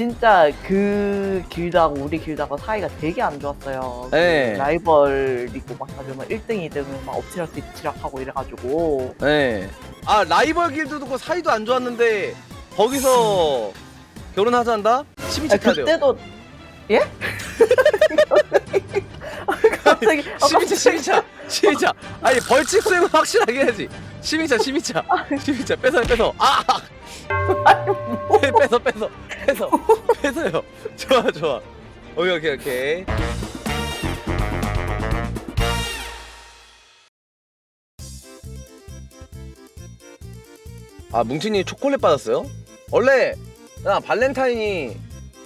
진짜 그 길드하고 우리 길드하고 사이가 되게 안 좋았어요. 그 네. 라이벌이고 막 하면 1등, 2등은 막 엎치락 뒤치락 하고 이래가지고 네. 아 라이벌 길드도 그 사이도 안 좋았는데 거기서 결혼하자 한다? 시민차 아니, 타야 돼요. 그때도 예? 갑자기 아, 시민차 갑자기- 시민차 시민차. 아니 벌칙 수행은 확실하게 해야지. 시민차 시민차 시민차 뺏어 뺏어. 아. 뺏어 뺏어 뺏어 뺏어요. 좋아 좋아. 오케이 오케이 오케이. 아 뭉친이 초콜릿 받았어요? 원래 야, 발렌타인이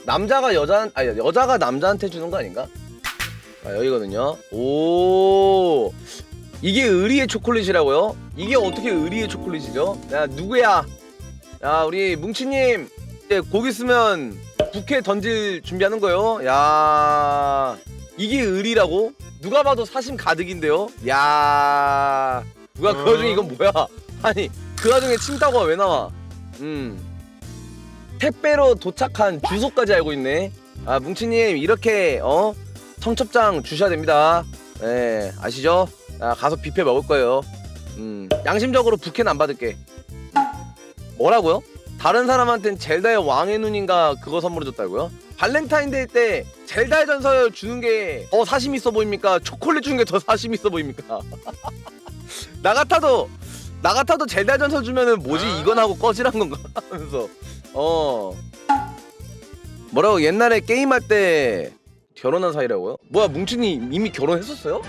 남자가 여자 아니 여자가 남자한테 주는 거 아닌가? 아 여기거든요. 오 이게 의리의 초콜릿이라고요? 이게 어떻게 의리의 초콜릿이죠? 야 누구야? 야 우리 뭉치님 이제 곧 있으면 부캐 던질 준비하는 거요. 야 이게 의리라고? 누가 봐도 사심 가득인데요. 야 누가 그 와중에 이건 뭐야? 아니 그 와중에 침따고가 왜 나와? 음 택배로 도착한 주소까지 알고 있네. 아 뭉치님 이렇게 어 청첩장 주셔야 됩니다. 예 아시죠? 아, 가서 뷔페 먹을 거예요. 음 양심적으로 부캐는 안 받을게. 뭐라고요? 다른 사람한텐 젤다의 왕의 눈인가 그거 선물해 줬다고요? 발렌타인데이 때 젤다의 전설 주는 게 더 사심 있어 보입니까? 초콜릿 주는 게 더 사심 있어 보입니까? 나 같아도 나 같아도 젤다 전설 주면은 뭐지 이건 하고 꺼지란 건가 하면서 어 뭐라고 옛날에 게임할 때 결혼한 사이라고요? 뭐야 뭉친이 이미 결혼했었어요?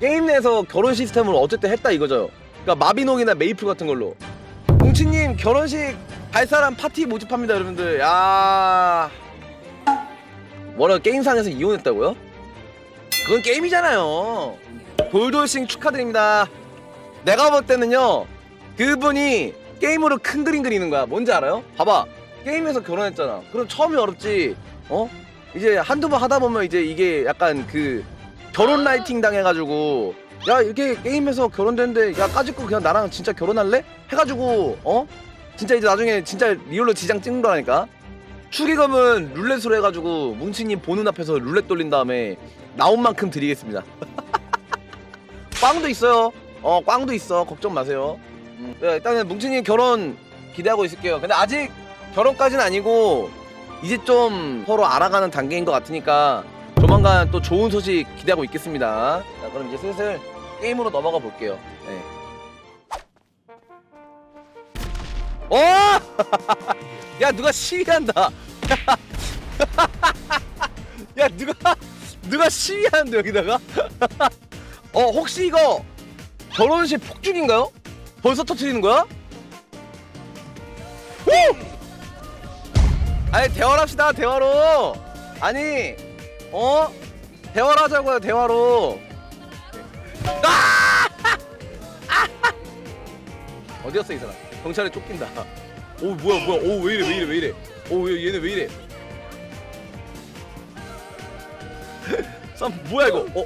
게임 내에서 결혼 시스템을 어쨌든 했다 이거죠. 그러니까 마비농이나 메이플 같은 걸로. 뭉치님 결혼식 갈 사람 파티 모집합니다 여러분들. 야 뭐라 게임상에서 이혼했다고요? 그건 게임이잖아요. 돌돌싱 축하드립니다. 내가 볼 때는요 그분이 게임으로 큰 그림 그리는 거야. 뭔지 알아요? 봐봐 게임에서 결혼했잖아. 그럼 처음이 어렵지. 어? 이제 한두 번 하다 보면 이제 이게 약간 그 결혼 라이팅 당해가지고 야 이렇게 게임에서 결혼됐는데 야 까짓 거 그냥 나랑 진짜 결혼할래? 해가지고 어? 진짜 이제 나중에 진짜 리얼로 지장 찍는 거라니까? 축의금은 룰렛으로 해가지고 뭉치님 보는 앞에서 룰렛 돌린 다음에 나온 만큼 드리겠습니다. 꽝도 있어요. 어 꽝도 있어. 걱정 마세요. 음, 네, 일단은 뭉치님 결혼 기대하고 있을게요. 근데 아직 결혼까지는 아니고 이제 좀 서로 알아가는 단계인 것 같으니까 조만간 또 좋은 소식 기대하고 있겠습니다. 자, 그럼 이제 슬슬 게임으로 넘어가 볼게요. 네. 어! 야 누가 시위한다. 야 누가 누가 시위하는데 여기다가? 어 혹시 이거 결혼식 폭죽인가요? 벌써 터트리는 거야? 오! 아니 대화합시다 대화로. 아니 어? 대화를 하자고요 대화로. 아! 어디였어 이 사람? 경찰에 쫓긴다. 오 뭐야 뭐야. 오 왜 이래 왜 이래 왜 이래. 오 얘- 얘네 왜 이래. 쌈 뭐야 이거? 어?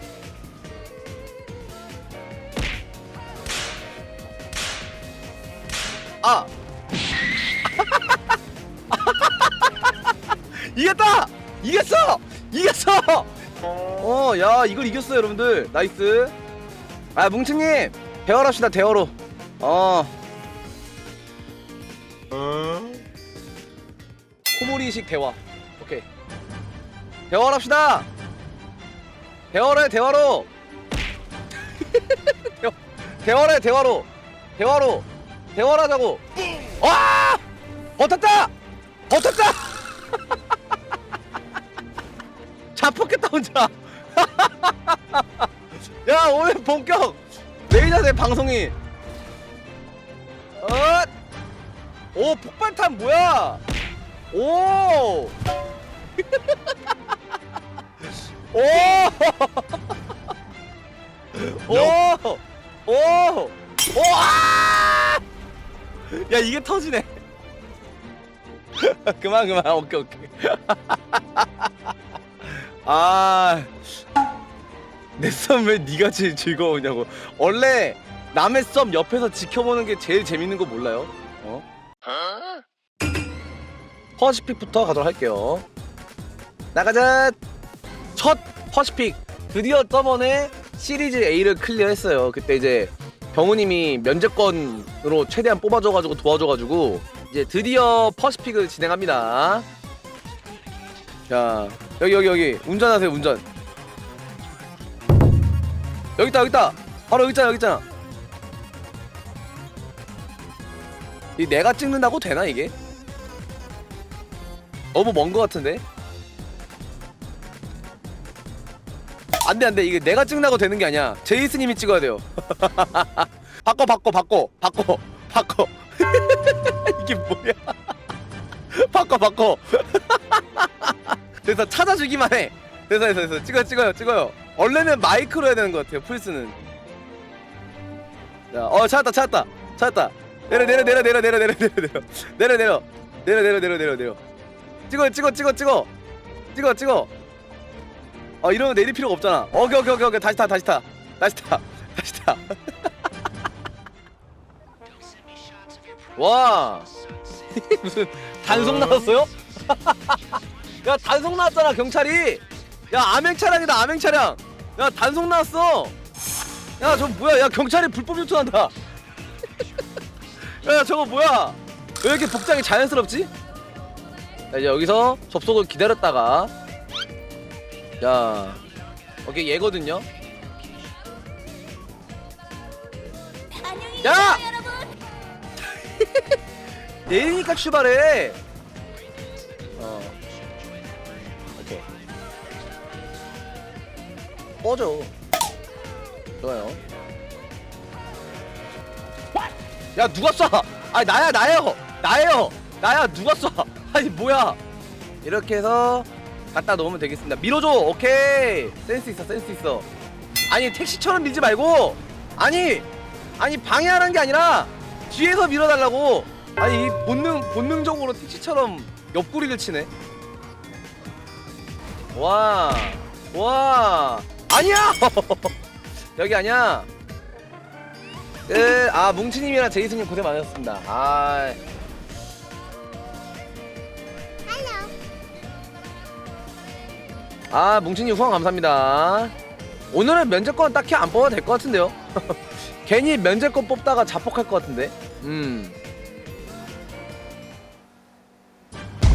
어어야 이걸 이겼어 여러분들. 나이스. 아 뭉치님. 대화합시다 대화로. 어. 코모리식 대화. 오케이. 대화를 합시다. 대화를 해 대화로. 대화, 대화를 해 대화로. 대화로. 대화를 하자고. 와 버텼다! 버텼다 자폭했다 혼자 야 오늘 본격 레이저대 방송이 어? 오 폭발탄 뭐야 오 오! 오! 오! 오! 아! 야 이게 터지네. 그만 그만 오케이 오케이. 아. 내 썸 왜 네가 제일 즐거우냐고. 원래 남의 썸 옆에서 지켜보는 게 제일 재밌는 거 몰라요? 어? 퍼시픽부터 가도록 할게요. 나가자. 첫 퍼시픽 드디어 저번에 시리즈 A를 클리어했어요. 그때 이제 병우님이 면제권으로 최대한 뽑아줘가지고 도와줘가지고 이제 드디어 퍼시픽을 진행합니다. 자 여기 여기 여기. 운전하세요 운전. 여기 있다 여기 있다. 바로 여기 있잖아 여기 있잖아. 이 내가 찍는다고 되나 이게? 너무 먼 거 같은데? 안돼 안돼. 이게 내가 찍는다고 되는 게 아니야. 제이스님이 찍어야 돼요. 바꿔 바꿔 바꿔. 바꿔 바꿔. 이게 뭐야? 바꿔 바꿔 그래서 찾아주기만 해. 됐어 됐어 됐어 찍어요 찍어요 찍어요. 원래는 마이크로 해야 되는 것 같아요 플스는. 자, 어 찾았다 찾았다 찾았다. 내려 내려 내려 내려 내려 내려 내려. 내려 내려. 내려 내려 내려 내려 내려. 찍어 찍어 찍어 찍어. 찍어 찍어. 어 이러면 내릴 필요가 없잖아. 오케이 오케이 오케이 오케이. 다시 타 다시 타. 다시 타 다시 타 와. 무슨 단속 나왔어요? 야 단속 나왔잖아 경찰이. 야 암행 차량이다 암행 차량. 야 단속 나왔어. 야 저 뭐야? 야 경찰이 불법 유턴한다. 야 저거 뭐야? 왜 이렇게 복장이 자연스럽지? 자 이제 여기서 접속을 기다렸다가. 자 오케이 얘거든요. 안녕히 야! 계세요, 여러분. 내리니까 출발해 꺼져. 좋아요. 야 누가 쏴? 아니 나야 나요. 나예요. 나야 누가 쏴? 아니 뭐야? 이렇게 해서 갖다 놓으면 되겠습니다. 밀어줘. 오케이. 센스 있어 센스 있어. 아니 택시처럼 밀지 말고. 아니 아니 방해하는 게 아니라 뒤에서 밀어달라고. 아니 이 본능 본능적으로 택시처럼 옆구리를 치네. 와 와 아니야! 여기 아니야. 끝아 뭉치님이랑 제이슨님 고생 많으셨습니다. 아. 아 뭉치님 후원 감사합니다. 오늘은 면제권 딱히 안 뽑아도 될 것 같은데요? 괜히 면제권 뽑다가 자폭할 것 같은데? 음.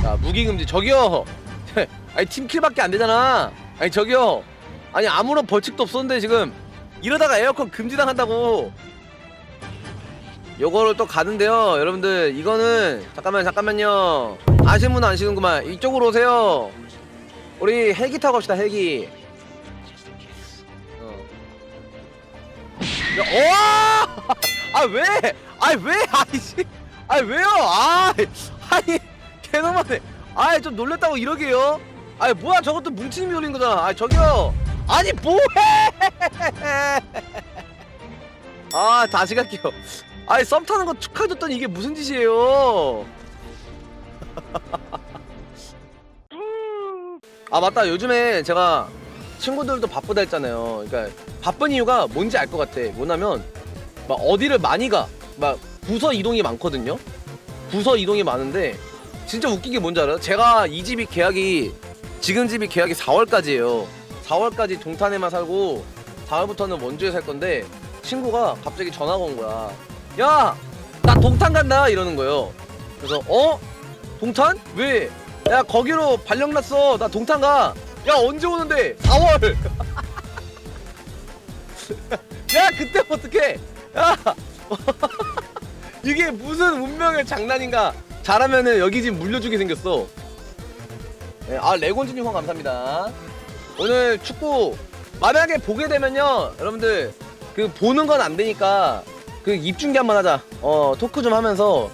자 무기금지. 저기요! 아니 팀킬밖에 안 되잖아. 아니 저기요 아니 아무런 벌칙도 없었는데 지금 이러다가 에어컨 금지당한다고. 요거를 또 가는데요. 여러분들 이거는 잠깐만 잠깐만요. 아시는 분 아시는구만. 이쪽으로 오세요. 우리 헬기 타고 갑시다 헬기. 어. 야, 오! 아 왜? 아니 왜? 아이씨. 아니 왜요? 아 아니 개너무하네 아이 좀 놀랬다고 이러게요. 아니 뭐야 저것도 뭉치님이 올린 거잖아. 아 저기요 아니 뭐해? 아 다시 갈게요. 아니 썸 타는 거 축하해줬더니 이게 무슨 짓이에요? 아 맞다. 요즘에 제가 친구들도 바쁘다 했잖아요. 그러니까 바쁜 이유가 뭔지 알 것 같아. 뭐냐면 막 어디를 많이 가 막 부서 이동이 많거든요. 부서 이동이 많은데 진짜 웃긴 게 뭔지 알아요? 제가 이 집이 계약이 지금 집이 계약이 4월까지예요 4월까지 동탄에만 살고 4월부터는 원주에 살 건데 친구가 갑자기 전화가 온 거야 야! 나 동탄 간다! 이러는 거예요 그래서 어? 동탄? 왜? 야 거기로 발령 났어 나 동탄 가 야 언제 오는데 4월 야 그때 어떡해 야 이게 무슨 운명의 장난인가 잘하면은 여기 집 물려주게 생겼어 네, 아 레곤즈님 후원 감사합니다 오늘 축구 만약에 보게 되면요 여러분들 그 보는 건 안 되니까 그 입중계 한번 하자. 어 토크 좀 하면서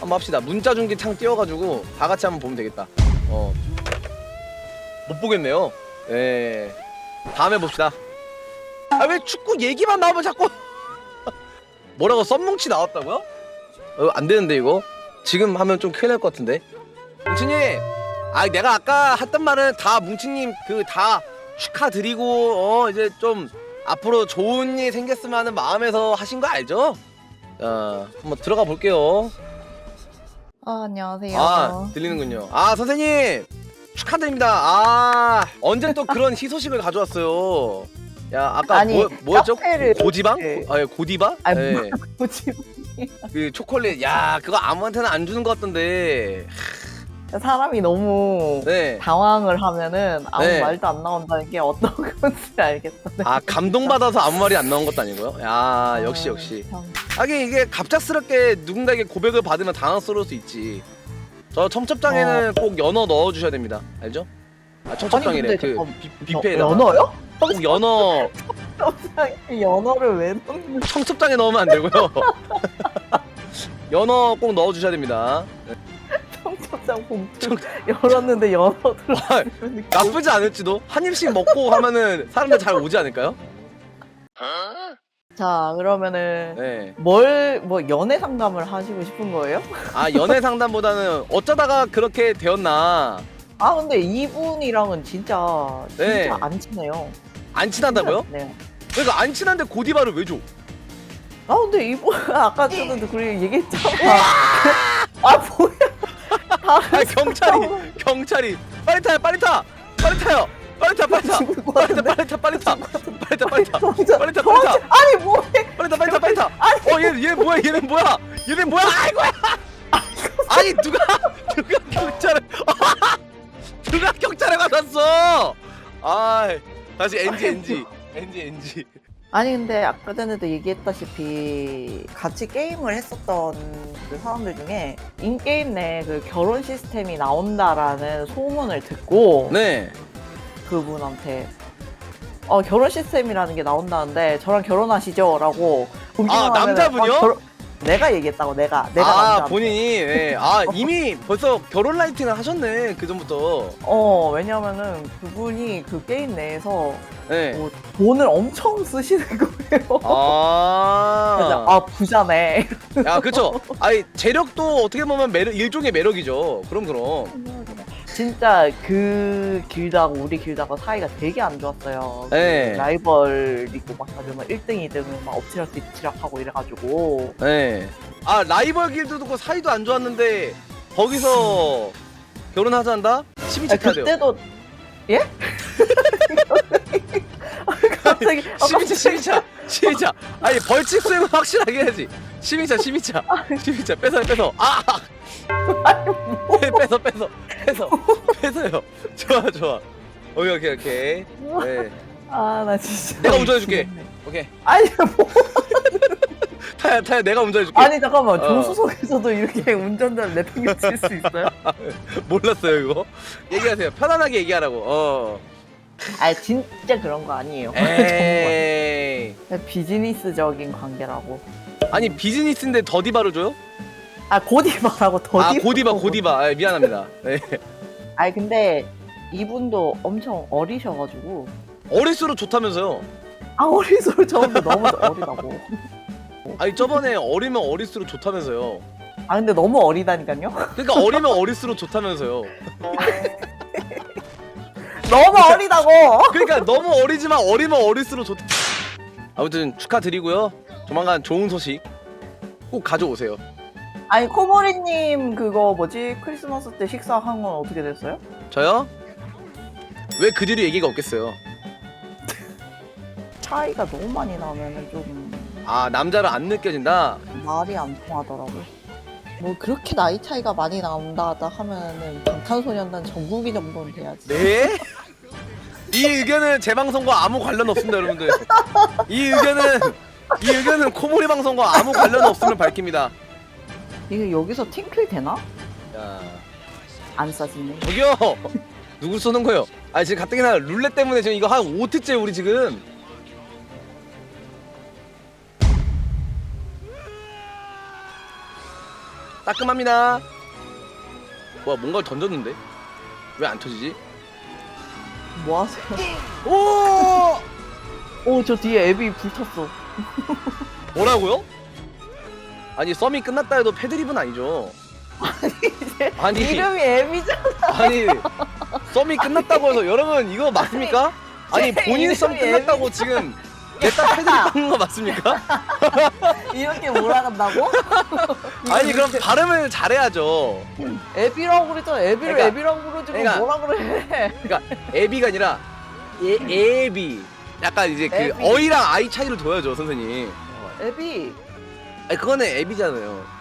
한번 합시다. 문자 중계 창 띄워가지고 다 같이 한번 보면 되겠다. 어. 못 보겠네요. 예. 다음에 봅시다. 아 왜 축구 얘기만 나오면 자꾸 뭐라고 썸뭉치 나왔다고요? 어, 안 되는데 이거? 지금 하면 좀 큰일 날 것 같은데. 뭉치님 아 내가 아까 했던 말은 다 뭉치님 그 다 축하드리고 어 이제 좀 앞으로 좋은 일 생겼으면 하는 마음에서 하신 거 알죠? 자 한번 들어가 볼게요 아, 안녕하세요. 아 들리는군요. 아 선생님 축하드립니다. 아 언제 또 그런 희소식을 가져왔어요. 야 아까 아니, 뭐, 뭐였죠? 카페를 고지방? 네. 고, 아 고디바? 아니, 네. 뭐지? 그 초콜릿 야 그거 아무한테나 안 주는 것 같던데. 사람이 너무 네. 당황을 하면은 아무 네. 말도 안 나온다는 게 어떤 건지 알겠어. 네. 아 감동받아서 아무 말이 안 나온 것도 아니고요. 야 역시 역시. 참. 하긴 이게 갑작스럽게 누군가에게 고백을 받으면 당황스러울 수 있지. 저 청첩장에는 꼭 연어 넣어 주셔야 됩니다. 알죠? 아 청첩장이래. 어. 그 잠깐, 비- 뷔페에다가 어, 연어요? 꼭 연어 청첩장에 연어를 왜 넣는 청첩장에 넣으면 안 되고요. 연어 꼭 넣어 주셔야 됩니다. 봉투 열었는데 연어 들어있는 나쁘지 않을지도 한 입씩 먹고 하면은 사람들 잘 오지 않을까요? 자 그러면은 네. 뭘 뭐 연애 상담을 하시고 싶은 거예요? 아 연애 상담보다는 어쩌다가 그렇게 되었나 아 근데 이분이랑은 진짜 진짜 네. 안 친해요. 안 친하다고요? 네. 그러니까 안 친한데 고디바를 왜 줘? 아 근데 이분 아까 저도 그리고 얘기했잖아. 아 뭐야? 아 경찰이 경찰이 빨리 타요 빨리 타 빨리 타요 빨리 타 빨리 타 죽을 것 빨리 타 같은데. 빨리 타 빨리 타 빨리 타 빨리 타 도망쳐. 빨리 타 빨리 타 아니 뭐해? 빨리 타 빨리 타 빨리 타. 어, 얘, 얘 뭐야? 얘는 뭐야? 얘는 뭐야? 아이고야. 아니 누가 누가 경찰에 누가 경찰에 가셨어? 아, 다시 NG NG NG NG. 아니 근데 아까 전에도 얘기했다시피 같이 게임을 했었던 그 사람들 중에 인게임 내 그 결혼 시스템이 나온다라는 소문을 듣고 네. 그분한테 어 결혼 시스템이라는 게 나온다는데 저랑 결혼하시죠라고 아, 남자분이요? 어, 내가 얘기했다고 내가 내가 아 남자 본인이 네. 아 이미 벌써 결혼 라이팅을 하셨네 그 전부터. 어 왜냐면은 그분이 그 게임 내에서 네. 뭐 돈을 엄청 쓰시는 거예요. 아. 그래서 아 부자네. 야 그쵸. 아니 재력도 어떻게 보면 매력 일종의 매력이죠. 그럼 그럼. 진짜 그 길다고 우리 길다고 사이가 되게 안 좋았어요. 그 네. 라이벌이고 막 아주 막 1등 2등을 막 엎치락 뒤치락 하고 이래가지고 네. 아 라이벌 길드도 그 사이도 안 좋았는데 거기서 결혼하자한다? 12차 아니, 돼요. 그때도 예? 갑자기 아, 12차, 갑자기 12차, 12차. 아니 벌칙 수행은 확실하게 해야지. 12차, 12차, 12차. 뺏어, 뺏어. 아, 네, 뺏어, 뺏어, 뺏어, 뺏어요. 좋아, 좋아. 오케이, 오케이, 오케이. 네, 아 나 진짜 내가 운전해줄게. 오케이. 아니 뭐 타야, 타야. 내가 운전해줄게. 아니 잠깐만 어. 조수석에서도 이렇게 운전자를 내팽개 칠 수 있어요? 몰랐어요 이거. 얘기하세요. 편안하게 얘기하라고. 어. 아 진짜 그런 거 아니에요. 에이. 비즈니스적인 관계라고. 아니 비즈니스인데 더디바를 줘요? 아 고디바라고 더디. 아 고디바 고디바 아, 미안합니다 네. 아니 근데 이분도 엄청 어리셔가지고 어릴수록 좋다면서요 아 어리소리 저분도 너무 어리다고. 아니 저번에 어리면 어릴수록 좋다면서요 아 근데 너무 어리다니까요. 그러니까 어리면 어릴수록 좋다면서요 너무 어리다고. 그러니까 너무 어리지만 어리면 어릴수록 좋다 아무튼 축하드리고요 조만간 좋은 소식 꼭 가져오세요 아니 코모리님 그거 뭐지 크리스마스 때 식사한 건 어떻게 됐어요? 저요? 왜 그 뒤로 얘기가 없겠어요 차이가 너무 많이 나면은 좀 아 남자를 안 느껴진다 말이 안 통하더라고. 뭐 그렇게 나이 차이가 많이 난다 하면은 방탄소년단 정국이 정도는 돼야지. 네? 이 의견은 제 방송과 아무 관련 없습니다 여러분들 이 의견은 이 의견은 코모리 방송과 아무 관련 없음을 밝힙니다 이게 여기서 팅클 되나? 야 안 싸지네. 저기요 누굴 쏘는 거예요? 아 지금 가뜩이나 룰렛 때문에 지금 이거 한 5트째 우리 지금 따끔합니다 뭐야 뭔가를 던졌는데 왜 안 터지지? 뭐 하세요? 오 오 저 뒤에 앱이 불탔어. 뭐라고요? 아니 썸이 끝났다 해도 패드립은 아니죠. 아니 이름이 애미잖아. 아니 썸이 끝났다고 해서 여러분 이거 맞습니까? 아니 본인 썸 끝났다고 지금 내딸 패드립 하는 거 맞습니까? 이렇게 몰아간다고? 아니 그럼 발음을 잘해야죠. 애비라고 그랬잖아. 애비를 그러니까- 애비라고 부르지 그러니까, 뭐라 그래? 그러니까 애비가 아니라 예, 애비 약간 이제 그 어이랑 아이 차이를 둬야죠 선생님. 애비 아 그거는 애비잖아요.